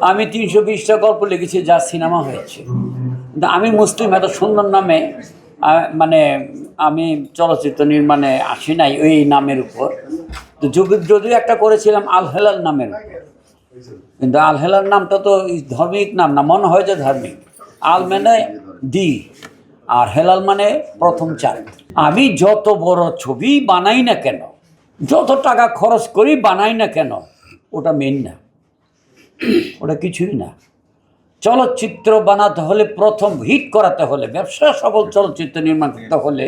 আমি তিনশো বিশটা গল্প লিখেছি যা সিনেমা হয়েছে। কিন্তু আমি মুসলিম, এত সুন্দর নামে মানে আমি চলচ্চিত্র নির্মাণে আসি নাই ওই নামের উপর। তো যদি- যদিও একটা করেছিলাম আল হেলাল নামের উপর। কিন্তু আল হেলাল নামটা তো ধার্মিক নাম না, মনে হয় যে ধার্মিক। আল মানে দি, আর হেলাল মানে প্রথম চার। আমি যত বড় ছবি বানাই না কেন, যত টাকা খরচ করি বানাই না কেন, ওটা মেন না। ওটা কিছুই না। চলচ্চিত্র বানাতে হলে প্রথম হিট করাতে হলে ব্যবসা সফল চলচ্চিত্র নির্মাণ করতে হলে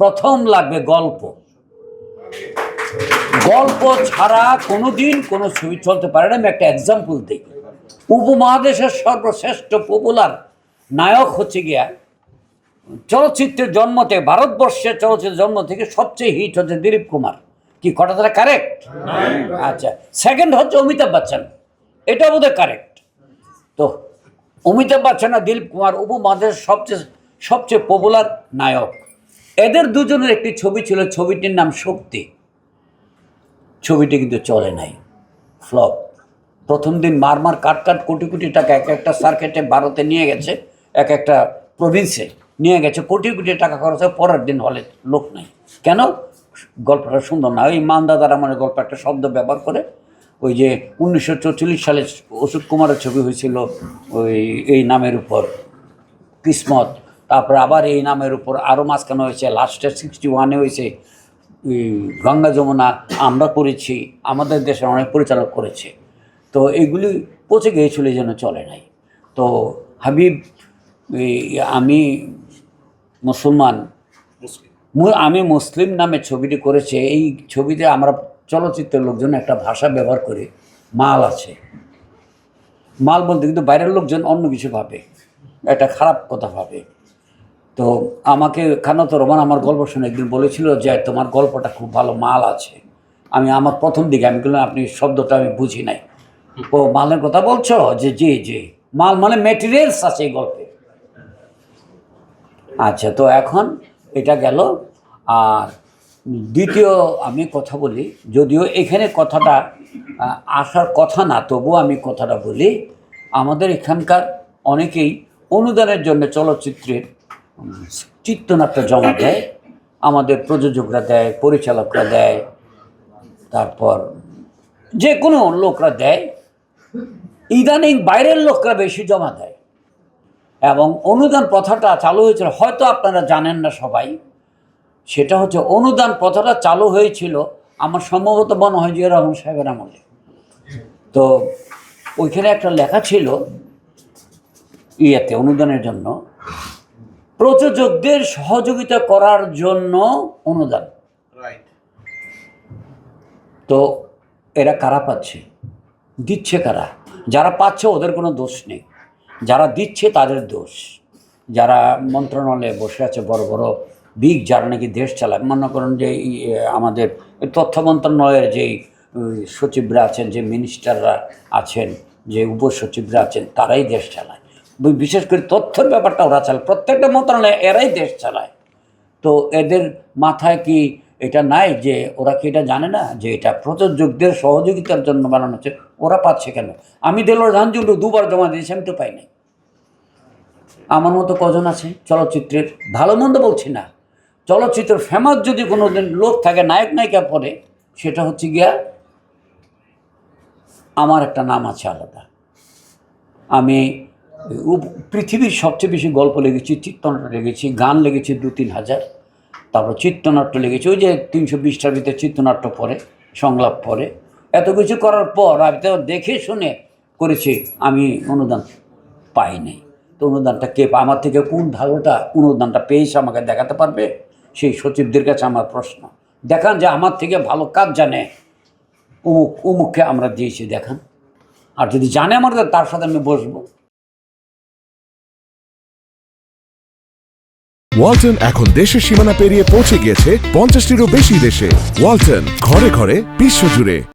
প্রথম লাগবে গল্প। গল্প ছাড়া কোনো দিন কোনো ছবি চলতে পারে না। আমি একটা এক্সাম্পল দিই। উপমহাদেশের সর্বশ্রেষ্ঠ পপুলার নায়ক হচ্ছে গিয়া চলচ্চিত্রের জন্ম থেকে ভারতবর্ষের চলচ্চিত্রের জন্ম থেকে সবচেয়ে হিট হচ্ছে দিলীপ কুমার। কি কথাটা কারেক্ট আচ্ছা সেকেন্ড হচ্ছে অমিতাভ বচ্চন। এটা বোধহয় কারেক্ট তো অমিতাভ বচ্চন আর দিলীপ কুমার উপমহাদেশের সবচেয়ে সবচেয়ে পপুলার নায়ক। এদের দুজনের একটি ছবি ছিল, ছবিটির নাম শক্তি। ছবিটি কিন্তু চলে নাই। ফ্লপ প্রথম দিন মার মার কাট কাট কোটি কোটি টাকা এক একটা সার্কেটে ভারতে নিয়ে গেছে, এক একটা প্রভিন্সে নিয়ে গেছে, কোটি কোটি টাকা খরচ হয় পরের দিন হলে লোক নাই। কেন? গল্পটা সুন্দর না। ওই মান্দাদার আমার গল্প একটা শব্দ ব্যবহার করে ওই যে উনিশশো চৌচল্লিশ সালে অশোক কুমারের ছবি হয়েছিল ওই এই নামের উপর, কিসমত। তারপর আবার এই নামের উপর আরও মাঝখানে হয়েছে লাস্টে সিক্সটি ওয়ানে হয়েছে গঙ্গা যমুনা, আমরা করেছি, আমাদের দেশের অনেক পরিচালক করেছে। তো এগুলি পচে গিয়েছিল জন্য চলে নাই। তো হাবিব আমি মুসলমান আমি মুসলিম নামে ছবিটি করেছে, এই ছবিতে আমরা চলচ্চিত্রের লোকজন একটা ভাষা ব্যবহার করে মাল আছে। মাল বলতে কিন্তু বাইরের লোকজন অন্য কিছু ভাবে, একটা খারাপ কথা ভাবে। তো আমাকে খানাত রহমান আমার গল্প শুনে একদিন বলেছিল যে, তোমার গল্পটা খুব ভালো, মাল আছে। আমি আমার প্রথম দিকে, আমি বললাম, আপনি শব্দটা আমি বুঝি নাই। ও, মালের কথা বলছো? যে জি জি। মাল মানে মেটেরিয়ালস আছে এই গল্পে। আচ্ছা তো এখন এটা গেল। আর দ্বিতীয় আমি কথা বলি, যদিও এখানে কথাটা আসার কথা না, তবুও আমি কথাটা বলি, আমাদের এখানকার অনেকেই অনুদানের জন্য চলচ্চিত্রের চিত্রনাট্য জমা দেয়, আমাদের প্রযোজকরা দেয়, পরিচালকরা দেয়, তারপর যে কোনো লোকরা দেয়, ইদানিং বাইরের লোকরা বেশি জমা দেয়, এবং অনুদান প্রথাটা চালু হয়েছিল হয়তো আপনারা জানেন না সবাই সেটা হচ্ছে অনুদান প্রথাটা চালু হয়েছিল আমার সম্ভবত মনে হয় জিয়া রহমান সাহেবের আমলে। তো ওইখানে একটা লেখা ছিল ইয়েতে অনুদানের জন্য প্রযোজকদের সহযোগিতা করার জন্য অনুদান। রাইট তো এরা কারা পাচ্ছে? দিচ্ছে কারা? যারা পাচ্ছে ওদের কোনো দোষ নেই। যারা দিচ্ছে তাদের দোষ। যারা মন্ত্রণালয়ে বসে আছে বড় বড় বিগ যারা নাকি দেশ চালায়। মনে করেন যে আমাদের তথ্য মন্ত্রণালয়ের যেই সচিবরা আছেন, যে মিনিস্টাররা আছেন, যে উপসচিবরা আছেন, তারাই দেশ চালায়। বিশেষ করে তথ্যের ব্যাপারটা ওরা চালায়। প্রত্যেকটা মন্ত্রণালয়ে এরাই দেশ চালায়। তো এদের মাথায় কি এটা নাই যে ওরা কি এটা জানে না? যে এটা প্রযোজকদের সহযোগিতার জন্য বানানো হচ্ছে? ওরা পাচ্ছে কেন? আমি দেলোর ঝাঞ্ঝুলু দুবার জমা দিয়েছি, আমি তো পাই নাই আমার মতো কজন আছে? চলচ্চিত্রের ভালো মন্দ বলছি না। চলচ্চিত্র ফেমাস যদি কোনো দিন লোক থাকে, নায়ক নায়িকা পরে সেটা হচ্ছে গিয়া আমার একটা নাম আছে আলাদা। আমি পৃথিবীর সবচেয়ে বেশি গল্প লেগেছি চিত্রনাট্য লিখেছি, গান লেগেছি দু তিন হাজার, তারপর চিত্রনাট্য লিখেছি, ওই যে তিনশো বিশটার ভিতরে চিত্রনাট্য পড়ে, সংলাপ পড়ে, এত কিছু করার পর আমি তো দেখে শুনে করেছি, আমি অনুদান পাইনি তো অনুদানটা কে আমার থেকে কোন ভালোটা অনুদানটা পেয়েছে আমাকে দেখাতে পারবে? সেই সচিবদের কাছে আমার প্রশ্ন। দেখান যে আমার থেকে ভালো কাজ জানে। অমুক অমুককে আমরা দিয়েছি, দেখান। আর যদি জানে আমার তার সাথে আমি বসবো। ওয়ালটন এখন দেশের সীমানা পেরিয়ে পৌঁছে গিয়েছে পঞ্চাশটিরও বেশি দেশে। ওয়ালটন, ঘরে ঘরে বিশ্বজুড়ে